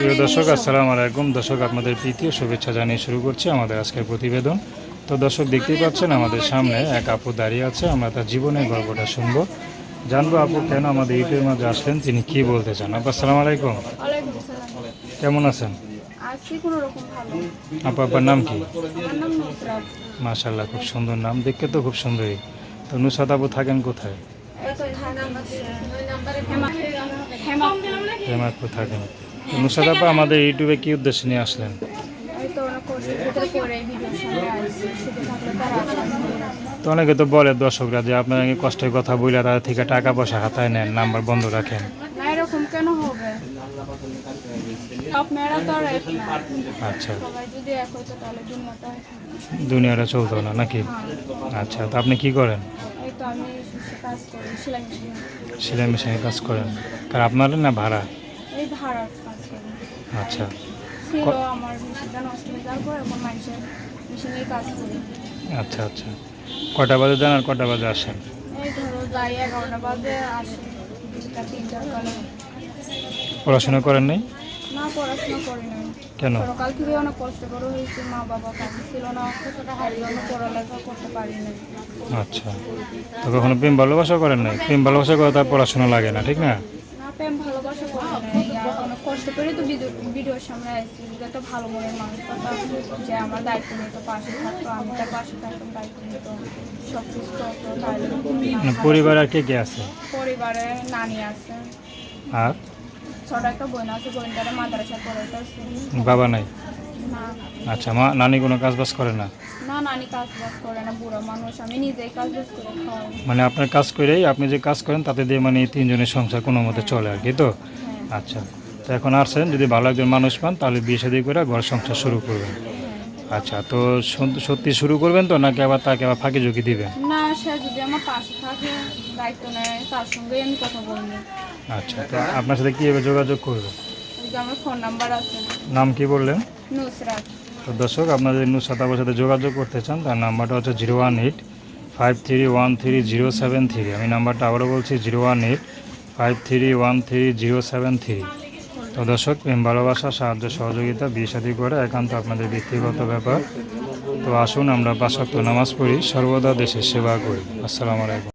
প্রিয় দর্শক আসসালামু আলাইকুম। দর্শক আপনাদের প্রীতীয় শুভেচ্ছা জানিয়ে শুরু করছি আমাদের আজকের প্রতিবেদন। তো দর্শক দেখতেই পাচ্ছেন আমাদের সামনে এক আপু দাঁড়িয়ে আছে। আমরা তার জীবনের গল্পটা শুনব। জানব আপু কেন আমাদের ইউটিউবের মাঝে আসলেন তিনি কি বলতে চান? আপু আসসালামু আলাইকুম। কেমন আছেন? আছি কোনো রকম ভালো। আপু আপনার নাম কি? মাশাল্লাহ খুব সুন্দর নাম। দেখতে তো খুব সুন্দরই। তো নুসাদ আপু থাকেন কোথায়? এই তো ঢাকা হেমা- হেমা- হেমায়তপুর থাকেন। তো নুসাদ আমাদের ইউটিউবে কি উদ্দেশ্যে নিয়ে আসলেন? তো অনেক তো বলে দর্শকরা যে আপনারা কষ্টের কথা বলে তাদের থেকে টাকা পয়সা হাতায় নেন নাম্বার বন্ধ রাখেন। এরকম কেন হবে? আচ্ছা। দুনিয়াটা চলতো না নাকি? আচ্ছা তো আপনি কি করেন? সেলাই মেশিন। কাজ করেন। আপনার না ভাড়া? এই ভাড়ার কাজ করি আচ্ছা। ছিল আমার মেশিনটা নষ্ট হয়ে যাওয়ার পর এখন মানুষের মেশিনেই কাজ করি। আচ্ছা আচ্ছা। কটা বাজে যান আর কটা বাজে আসেন? এই ধরো যাই এগারোটা বাজে আসি। দুটা তিনটার কালে পড়াশোনা করেন নাই? না পড়াশোনা করি নাই। কেন? সকাল থেকে অনেক কষ্ট করে হয়েছে মা বাবা ছিল না কতটা হারিয়ে অনেক পড়ালেখা করতে পারি নাই। আচ্ছা। তো কখনো প্রেম ভালোবাসা করেন নাই? প্রেম ভালোবাসা করে তার পড়াশোনা লাগে না ঠিক না না প্রেম ভালোবাসা করি নাই আর অনেক কষ্ট করে তো ভিডিও ভিডিওর সামনে আসছি। যত ভালো মনের মানুষ কথা যে আমার দায়িত্ব নিয়ে তো পাশে থাকতো আমি তার পাশে থাকতাম দায়িত্ব নিত সব কিছু করতো মানে পরিবার আর কে কে আছে? পরিবারে নানি আছে। আর? ছোট একটা বোন আছে বোনটারে মাদ্রাসা পড়াইতেছে বাবা নাই? আচ্ছা মা নানি কোনো কাজ বাজ করে না? না নানি কাজ বাজ করে না বুড়ো মানুষ আমি নিজেই কাজ বাজ করে মানে আপনার কাজ করেই আপনি যে কাজ করেন তাতে দিয়ে মানে তিনজনের সংসার কোনো মতে চলে আর কি তো? হ্যাঁ। আচ্ছা। তো এখন আসছেন যদি ভালো একজন মানুষ পান তাহলে বিয়ে শাদী করে ঘর সংসার শুরু করবেন। আচ্ছা তো সত্যি শুরু করবেন তো নাকি আবার তাকে আবার ফাঁকি ঝুঁকি দিবেন? না সে যদি আমার পাশে থাকে দায়িত্ব নেয় তার সঙ্গে আমি কথা বলব। আচ্ছা তো আপনার সাথে কীভাবে যোগাযোগ করবে? আমার ফোন নাম্বার আছে। নাম কি বললেন? নুসরাত। তো দর্শক আপনারা যদি নুসাদ আবার সাথে যোগাযোগ করতে চান তার নাম্বারটা হচ্ছে zero one eight five three one three zero seven three. আমি নাম্বারটা আবারও বলছি zero one eight five three one three zero seven three. তো দর্শক, প্রেম, ভালোবাসা, সাহায্য, সহযোগিতা, বিয়ে সাথী করে একান্ত আপনাদের ব্যক্তিগত ব্যাপার। তো আসুন আমরা পাশাক্ত নামাজ পড়ি, সর্বদা দেশের সেবা করি। আসসালামু আলাইকুম।